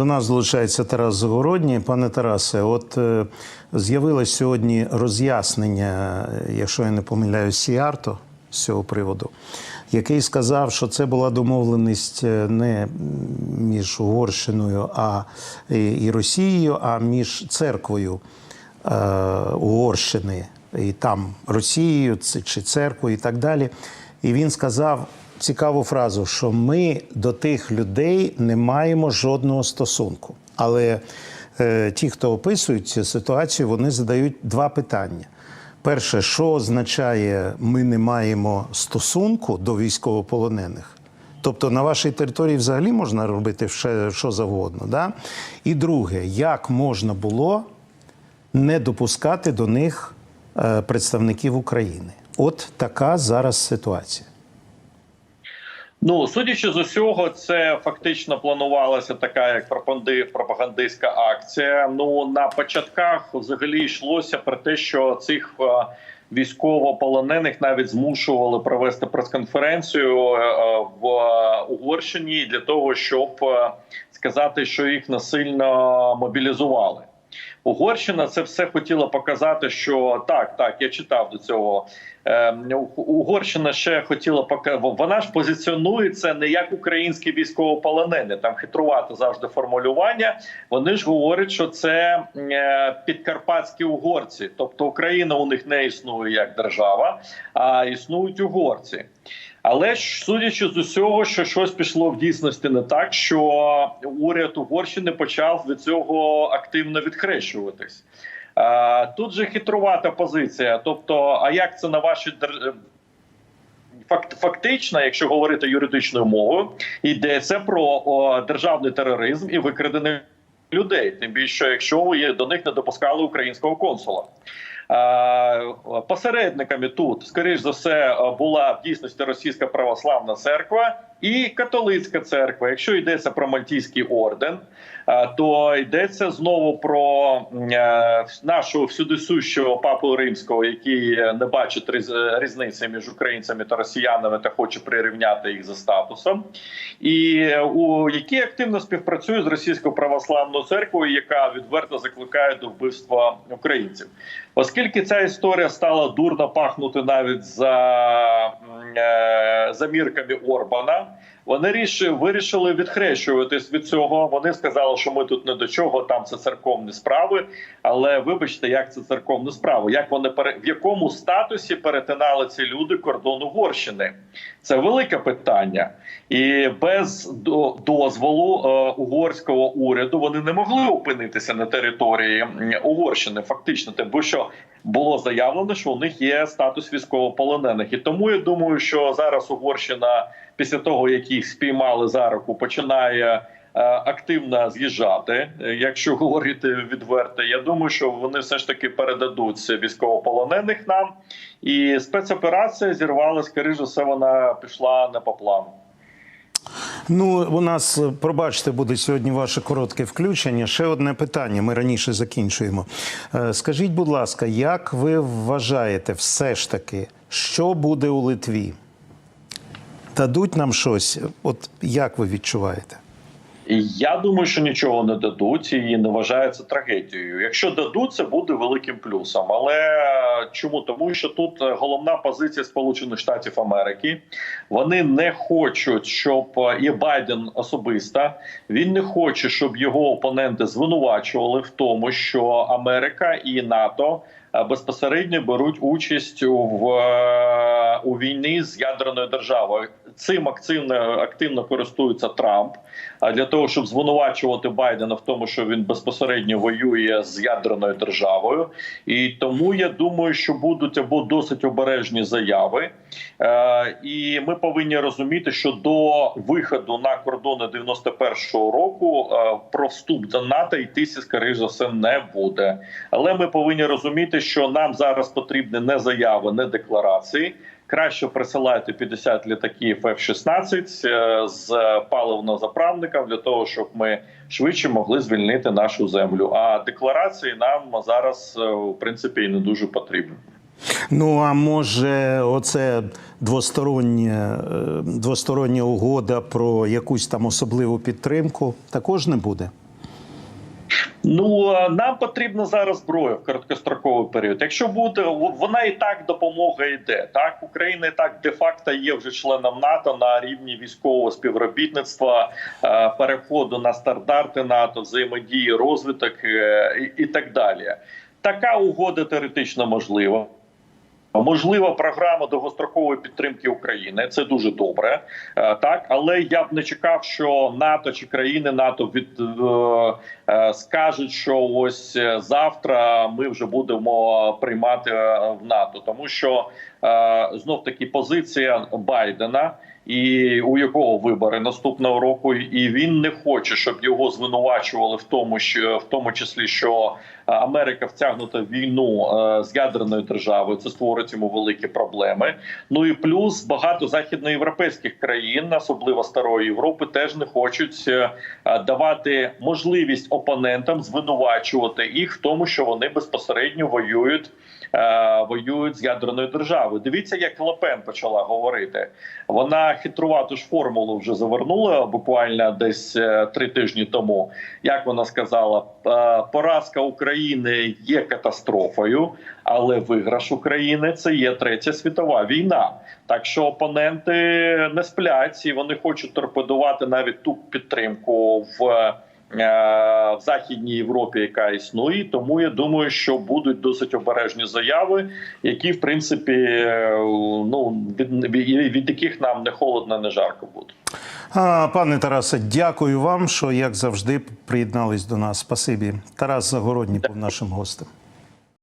До нас долучається Тарас Загородній. Пане Тарасе, от е, з'явилось сьогодні роз'яснення, якщо я не помиляюсь, Сіарто з цього приводу, який сказав, що це була домовленість е, не між Угорщиною а, і, і Росією, а між церквою е, Угорщини і там Росією чи церквою і так далі. І він сказав цікаву фразу, що ми до тих людей не маємо жодного стосунку. Але е, ті, хто описують цю ситуацію, вони задають два питання. Перше, що означає, ми не маємо стосунку до військовополонених? Тобто на вашій території взагалі можна робити все, що завгодно. Да? І друге, як можна було не допускати до них е, представників України? От така зараз ситуація. Ну, судячи з усього, це фактично планувалася така як пропаганди- пропагандистська акція. Ну на початках взагалі йшлося про те, що цих е, військовополонених навіть змушували провести прес-конференцію е, е, в Угорщині для того, щоб сказати, що їх насильно мобілізували. Угорщина це все хотіла показати, що так, так, я читав до цього. Е, Угорщина ще хотіла показати, вона ж позиціонується не як українські військовополонені, там хитрувати завжди формулювання. Вони ж говорять, що це е, підкарпатські угорці, тобто Україна у них не існує як держава, а існують угорці. Але ж судячи з усього, що щось пішло в дійсності не так, що уряд Угорщини почав від цього активно відхрещуватись. Тут же хитрувата позиція. Тобто, а як це на вашій дер- фактично, якщо говорити юридичною мовою, йдеться про о, державний тероризм і викрадених людей. Тим більше, якщо ви до них не допускали українського консула. Посередниками тут, скоріш за все, була в дійсності російська православна церква і католицька церква. Якщо йдеться про Мальтійський орден, то йдеться знову про е, нашого всюдисущого папу римського, який не бачить різниці між українцями та росіянами та хоче прирівняти їх за статусом, і е, у який активно співпрацює з російською православною церквою, яка відверто закликає до вбивства українців. Оскільки ця історія стала дурно пахнути навіть за е, замірками Орбана, вони рішили, вирішили відхрещуватись від цього. Вони сказали, що ми тут не до чого, там це церковні справи. Але вибачте, як це церковні справи? Як вони в якому статусі перетинали ці люди кордон Угорщини? Це велике питання, і без дозволу е, угорського уряду вони не могли опинитися на території Угорщини. Фактично, тим що було заявлено, що у них є статус військовополонених, і тому я думаю, що зараз Угорщина, після того як їх спіймали за руку, починає. е, Активно з'їжджати, якщо говорити відверто, я думаю, що вони все ж таки передадуть військовополонених нам, і спецоперація зірвалась, скоріш за все, вона пішла не по плану. Ну, у нас, е, пробачте, буде сьогодні ваше коротке включення. Ще одне питання. Ми раніше закінчуємо. Е, Скажіть, будь ласка, як ви вважаєте, все ж таки, що буде у Литві? Дадуть нам щось? От як ви відчуваєте? Я думаю, що нічого не дадуть і не вважається трагедією. Якщо дадуть, це буде великим плюсом. Але чому тому, що тут головна позиція Сполучених Штатів Америки. Вони не хочуть, щоб і Байден особисто він не хоче, щоб його опоненти звинувачували в тому, що Америка і НАТО безпосередньо беруть участь в у війні з ядерною державою. Цим активно активно користується Трамп. Для того, щоб звинувачувати Байдена в тому, що він безпосередньо воює з ядерною державою, і тому я думаю, що будуть або досить обережні заяви, е, і ми повинні розуміти, що до виходу на кордони 91-го року е, про вступ до НАТО йтися, скоріш за все, не буде. Але ми повинні розуміти, що нам зараз потрібні не заяви, не декларації. Краще присилайте 50 літаків F-16 е, з паливно-заправником для того, щоб ми швидше могли звільнити нашу землю. А декларації нам зараз е, в принципі і не дуже потрібні. Ну а може, оце двостороння, е, двостороння угода про якусь там особливу підтримку також не буде? Ну нам потрібна зараз зброя в короткостроковий період. Якщо буде вона і так допомога йде. Так Україна і так де-факто є вже членом НАТО на рівні військового співробітництва, е, переходу на стандарти НАТО, взаємодії, розвиток е, і так далі. Така угода теоретично можлива. Можлива програма довгострокової підтримки України. Це дуже добре, Е, так але я б не чекав, що НАТО чи країни НАТО від е, е, скажуть, що ось завтра ми вже будемо приймати в НАТО, тому що знов таки позиція Байдена. І у якого вибори наступного року, і він не хоче, щоб його звинувачували в тому, що в тому числі, що е, Америка втягнута в війну е, з ядерною державою. Це створить йому великі проблеми. Ну і плюс багато західноєвропейських країн, особливо старої Європи, теж не хочуть е, давати можливість опонентам звинувачувати їх в тому, що вони безпосередньо воюють. Е, Воюють з ядерною державою. Дивіться, як Лепен почала говорити. Вона хитрувату ж формулу вже завернула буквально десь е, три тижні тому. Як вона сказала, е, поразка України є катастрофою, але виграш України це є третя світова війна. Так що опоненти не сплять і вони хочуть торпедувати навіть ту підтримку в. Е, В західній Європі, яка існує, тому я думаю, що будуть досить обережні заяви, які в принципі е, ну від, від, яких нам не холодно, не жарко буде. Пане Тарасе, дякую вам, що як завжди приєднались до нас. Спасибі. Тарас Загородній був нашим гостем.